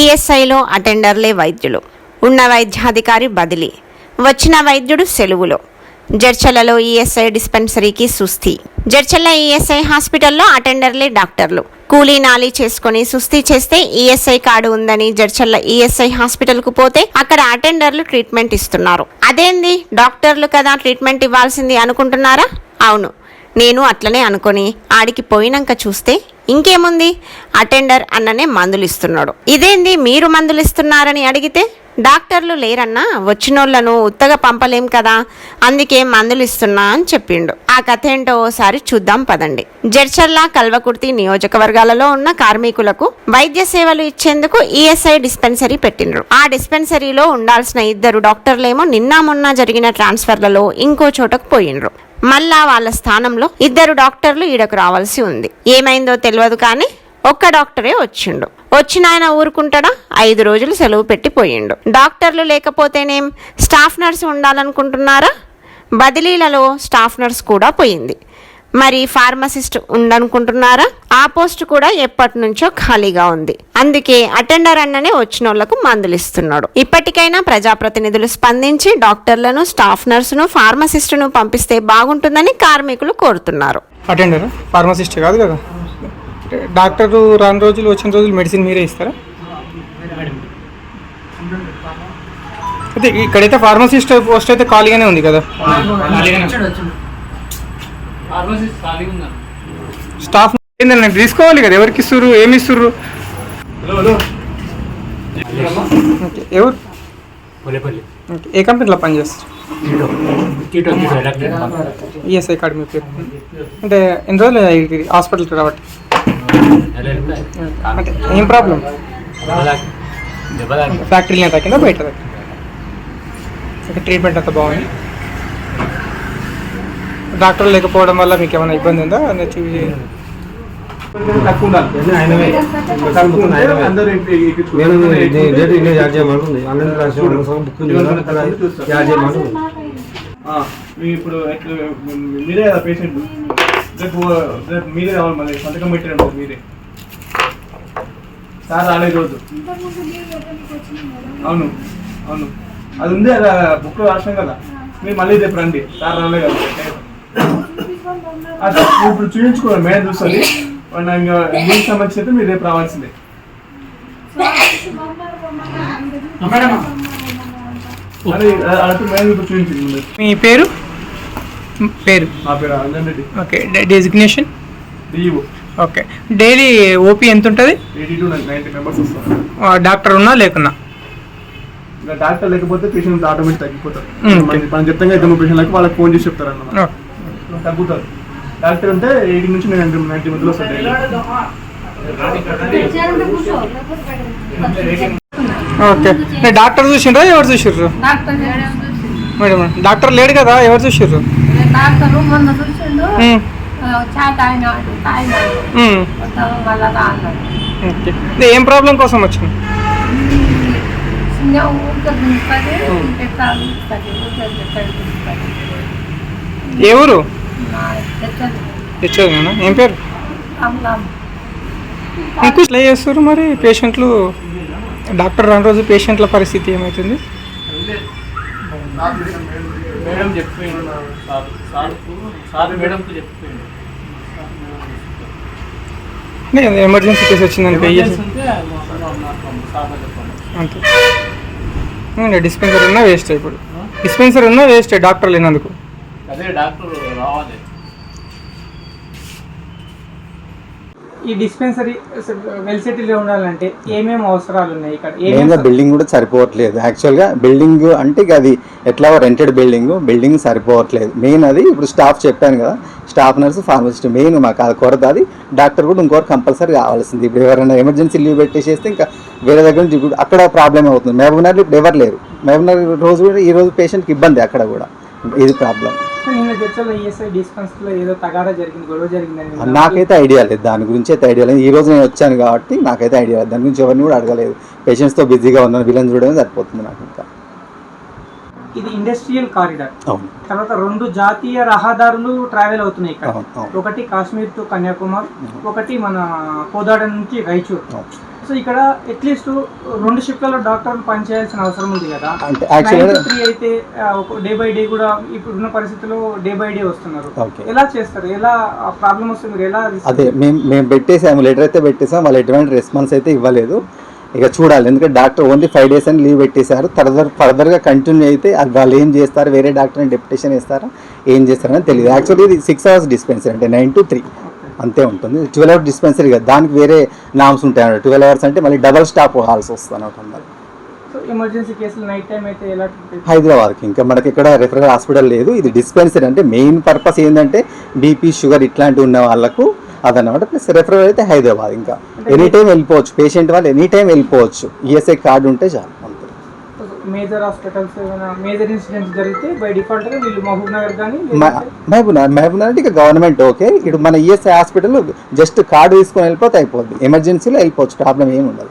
ఈఎస్ఐలో అటెండర్లే వైద్యులు. ఉన్న వైద్యాధికారి బదిలీ. వచ్చిన వైద్యుడు సెలవులో. జడ్చలలో ఈఎస్ఐ డిస్పెన్సరీకి సుస్థి. జడ్చల్ల ఈఎస్ఐ హాస్పిటల్లో అటెండర్లే డాక్టర్లు. కూలీ నాలి చేసుకుని సుస్థి చేస్తే ఈఎస్ఐ కార్డు ఉందని జడ్చల్ల ఈఎస్ఐ హాస్పిటల్కు పోతే అక్కడ అటెండర్లు ట్రీట్మెంట్ ఇస్తున్నారు. అదేంది? డాక్టర్లు కదా ట్రీట్మెంట్ ఇవ్వాల్సింది అనుకుంటున్నారా? అవును. నేను అట్లనే అనుకొని ఆడికి పోయినాక చూస్తే ఇంకేముంది? అటెండర్ అన్ననే మందులు ఇస్తున్నాడు ఇదేంది మీరు మందులు ఇస్తున్నారని అడిగితే డాక్టర్లు లేరన్నా వచ్చినోళ్ళను ఉత్తగా పంపలేం కదా అందుకే మందులు ఇస్తున్నా అని చెప్పిండు. ఆ కథ ఏంటో ఓసారి చూద్దాం పదండి. జడ్చర్ల కల్వకుర్తి నియోజకవర్గాలలో ఉన్న కార్మికులకు వైద్య సేవలు ఇచ్చేందుకు ఈఎస్ఐ డిస్పెన్సరీ పెట్టిండ్రు. ఆ డిస్పెన్సరీలో ఉండాల్సిన ఇద్దరు డాక్టర్లేమో నిన్న మొన్న జరిగిన ట్రాన్స్ఫర్లలో ఇంకో చోటకు పోయిండ్రు. మళ్ళా వాళ్ళ స్థానంలో ఇద్దరు డాక్టర్లు ఈడకు రావాల్సి ఉంది. ఏమైందో తెలియదు కానీ ఒక్క డాక్టరే వచ్చిండు. వచ్చిన ఆయన ఊరుకుంటాడా? ఐదు రోజులు సెలవు పెట్టి పోయిండు. డాక్టర్లు లేకపోతేనేం? స్టాఫ్ నర్స్ ఉండాలనుకుంటున్నారా? బదిలీలలో స్టాఫ్ నర్స్ కూడా పోయింది. మరి ఫార్మసిస్ట్ ఉండనుకుంటున్నారా ఆ పోస్ట్ కూడా ఎప్పటి నుంచో ఖాళీగా ఉంది. అందుకే అటెండర్ అన్ననే వచ్చిన వాళ్ళకు మందులు ఇస్తున్నాడు ఇప్పటికైనా ప్రజాప్రతినిధులు స్పందించి డాక్టర్లను స్టాఫ్ నర్సును ఫార్మసిస్టును పంపిస్తే బాగుంటుందని కార్మికులు కోరుతున్నారు. అటెండర్? ఫార్మసిస్ట్ కాదు కదా? డాక్టర్ రాని రోజులు వచ్చిన రోజులు మెడిసిన్ మీరే ఇస్తారా? అయితే ఇక్కడైతే ఫార్మసిస్ట్ పోస్ట్ అయితే ఖాళీగానే ఉంది కదా? స్టాఫ్ ఏంటంటే తీసుకోవాలి కదా ఎవరికి ఇస్తుర్రు ఏమి ఇస్తుర్రు? ఓకే, ఎవరు? ఏ కంపెనీలో పనిచేస్తారు? ఈఎస్ఐ కార్డు మీ పేరు. అంటే ఎన్ని రోజులు హాస్పిటల్కి రాబట్టి అంటే ఏం ప్రాబ్లం ఫ్యాక్టరీలో తగ్గిందా బయట తగ్గిందా ట్రీట్మెంట్ అంతా బాగుంది? డాక్టర్ లేకపోవడం వల్ల మీకు ఏమైనా ఇబ్బంది ఉందా? అని చూసి తక్కువ ఇప్పుడు మీరే కదా పేషెంట్ రేపు రేపు మీరే రావాలి మళ్ళీ. సంతకం పెట్టారు మీరే. సార్ రాలేదు రోజు. అవును. అవును. అది ఉంది అలా బుక్ రాసాం కదా. మీరు మళ్ళీ రేపు రండి. సార్ రాలే కదా. అది ఇప్పుడు చూపించుకోండి మేడం చూస్తుంది మీకు సంబంధించి అయితే మీరు రేపు రావాల్సిందే. మీ పేరు? పేరు. Okay designation DEO okay. Daily OP ఎంత ఉంటుంది ఎయిటీ టు నైన్టీ మెంబర్స్ వస్తారు డాక్టర్ ఉన్నా లేకున్నా? డాక్టర్ లేకపోతే పేషెంట్ ఆటోమేటిక్ తగ్గిపోతారు. మనం చెప్తాం ఇద్దరు పేషెంట్లకు వాళ్ళకి ఫోన్ చేసి చెప్తారు అన్నమాట. తగ్గుతారు. డాక్టర్ ఉంటే ఎయిటీ నుంచి నైన్టీ నైన్టీ మధ్యలో. ఓకే. నేను డాక్టర్ చూసిండ్రా ఎవరు చూసిర్రు? మేడం డాక్టర్ లేడు కదా ఎవరు చూసిర్రు? ఏం ప్రాబ్లం కోసం వచ్చింది. ఏ ఊరు? తెచ్చేదేనా ఏం పేరు? అమ్మాం ఇంకూ స్లే చేస్తారు మరి పేషెంట్లు? డాక్టర్ రాని రోజు పేషెంట్ల పరిస్థితి ఏమవుతుంది మేడం చెప్పిపోయిండు సార్. సార్ సార్ మేడంకు చెప్పిపోయిండు. ఎమర్జెన్సీ కేసు వచ్చిందని పే చేసి ఉంటే సార్ చెప్పండి. అంతే. డిస్పెన్సర్ ఉన్నా వేస్ట్ ఇప్పుడు. డిస్పెన్సర్ ఉన్నా వేస్ట్ డాక్టర్ లేనందుకు. అదే డాక్టర్ రావాలి. ఈ డిస్పెన్సరీ వెల్ సెటిల్ ఉండాలంటే ఏమేమి అవసరాలు ఉన్నాయి ఇక్కడ? మెయిన్గా బిల్డింగ్ కూడా సరిపోవట్లేదు. యాక్చువల్గా బిల్డింగ్ అంటే ఇక అది ఎట్లా రెంటెడ్ బిల్డింగ్ బిల్డింగ్ సరిపోవట్లేదు. మెయిన్ అది ఇప్పుడు స్టాఫ్ చెప్పాను కదా స్టాఫ్ నర్స్ ఫార్మసిస్ట్ మెయిన్ మాకు అది కొరత అది. డాక్టర్ కూడా ఇంకోటి కంపల్సరీ కావాల్సింది. ఇప్పుడు ఎవరైనా ఎమర్జెన్సీ లీవ్ పెట్టేసేస్తే ఇంకా వేరే దగ్గర నుంచి అక్కడ ప్రాబ్లం అవుతుంది. మహబూబ్నగర్లో ఇప్పుడు ఎవరు లేరు. మహబూబ్నగర్ రోజు కూడా ఈ రోజు పేషెంట్కి ఇబ్బంది అక్కడ కూడా. ఇది ప్రాబ్లం. జరిగిందని నాకైతే ఐడియా లేదు. దాని గురించి అయితే ఐడియా లేదు. ఈ రోజు నేను వచ్చాను కాబట్టి నాకైతే ఐడియా లేదు. దాని గురించి ఎవరిని కూడా అడగలేదు. పేషెంట్స్తో బిజీగా ఉన్నాను. వీళ్ళని చూడడం సరిపోతుంది నాకు ఇంకా. ఇది ఇండస్ట్రియల్ కారిడార్ తర్వాత రెండు జాతీయ రహదారులు ట్రావెల్ అవుతున్నాయి ఇక్కడ. ఒకటి కాశ్మీర్ టు కన్యాకుమారి ఒకటి మన కోదాడ నుంచి రైచూర్. సో ఇక్కడ అట్లీస్ట్ రెండు షిఫ్ట్లలో డాక్టర్ పనిచేయాల్సిన అవసరం ఉంది కదా. అంటే యాక్చువల్గా త్రీ అయితే డే బై డే కూడా ఇప్పుడున్న పరిస్థితుల్లో డే బై డే వస్తున్నారు. ఎలా చేస్తారు? ఎలా ప్రాబ్లం వస్తుంది మీరు ఎలా అదే మేము మేము పెట్టేసాము లెటర్ అయితే పెట్టేసాము వాళ్ళు ఎటువంటి రెస్పాన్స్ అయితే ఇవ్వలేదు. ఇక చూడాలి ఎందుకంటే డాక్టర్ ఓన్లీ ఫైవ్ డేస్ అని లీవ్ పెట్టేశారు. ఫర్దర్ ఫర్దర్గా కంటిన్యూ అయితే వాళ్ళు ఏం చేస్తారు? వేరే డాక్టర్ని డెప్యుటేషన్ ఇస్తారా ఏం చేస్తారని తెలియదు. యాక్చువల్లీ ఇది సిక్స్ అవర్స్ డిస్పెన్సరీ అంటే నైన్ టు త్రీ అంతే ఉంటుంది. ట్వెల్వ్ అవర్స్ డిస్పెన్సరీ కదా దానికి వేరే నామ్స్ ఉంటాయి అన్నమాట. ట్వెల్వ్ అవర్స్ అంటే మళ్ళీ డబల్ స్టాప్ పోవాల్సి వస్తుంది అనమాట సో ఎమర్జెన్సీ కేసులు నైట్ టైం అయితే ఎలా treat చేస్తారు? హైదరాబాద్కి ఇంకా మనకి ఇక్కడ రెఫరల్ హాస్పిటల్ లేదు. ఇది డిస్పెన్సరీ అంటే మెయిన్ పర్పస్ ఏంటంటే బీపీ షుగర్ ఇట్లాంటివి ఉన్న వాళ్ళకు అదన్నమాట. ప్లస్ రెఫరల్ అయితే హైదరాబాద్ ఇంకా. ఎనీ టైం వెళ్ళిపోవచ్చు. పేషెంట్ వాళ్ళు ఎనీ టైం వెళ్ళిపోవచ్చు. ఈఎస్ఐ కార్డు ఉంటే చాలు. మేజర్ హాస్పిటల్స్ ఏమైనా మేజర్ ఇన్సిడెంట్స్ జరిగితే బై డిఫాల్ట్గా వీళ్ళు మహబూబ్ నగర్ కానీ మహబూబ్ నగర్ మహబూబ్ నగర్ అంటే ఇక గవర్నమెంట్ ఓకే ఇప్పుడు మన ఈఎస్ఐ హాస్పిటల్ జస్ట్ కార్డు తీసుకొని వెళ్ళిపోతే అయిపోద్ది. ఎమర్జెన్సీలో వెళ్ళిపోవచ్చు. ప్రాబ్లం ఏమి ఉండదు.